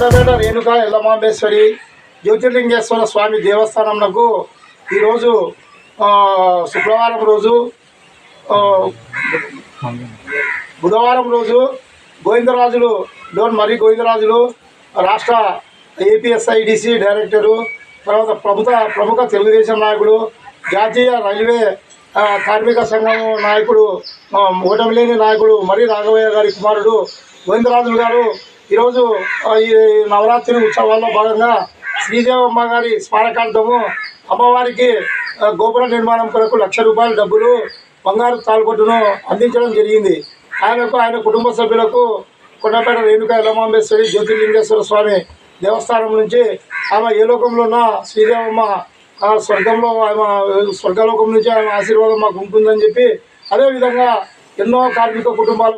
కొండపేట రేణుక ఎల్లమాంబేశ్వరి జ్యోతిర్లింగేశ్వర స్వామి దేవస్థానంకు ఈరోజు శుక్రవారం రోజు బుధవారం రోజు గోవిందరాజులు డోన్ మరి గోవిందరాజులు రాష్ట్ర ఏపీఎస్ఐడిసి డైరెక్టరు తర్వాత ప్రముఖ ప్రముఖ తెలుగుదేశం నాయకుడు జాతీయ రైల్వే కార్మిక సంఘం నాయకుడు ఓటమిలేని నాయకుడు మరి రాఘవయ్య గారి కుమారుడు గోవిందరాజులు గారు ఈరోజు ఈ నవరాత్రి ఉత్సవాల్లో భాగంగా శ్రీదేవమ్మ గారి స్మారకార్థము అమ్మవారికి గోపుర నిర్మాణం కొరకు లక్ష రూపాయల డబ్బులు బంగారు తాల్పట్టును అందించడం జరిగింది. ఆయనకు ఆయన కుటుంబ సభ్యులకు కొండపేట రేణుక ఎల్లమాంబేశ్వరి జ్యోతిర్లింగేశ్వర స్వామి దేవస్థానం నుంచి ఆమె ఏ లోకంలో ఉన్న శ్రీదేవమ్మ ఆ స్వర్గంలో ఆమె స్వర్గలోకం నుంచి ఆమె ఆశీర్వాదం మాకు ఉంటుందని చెప్పి అదేవిధంగా ఎన్నో కార్మిక కుటుంబాలు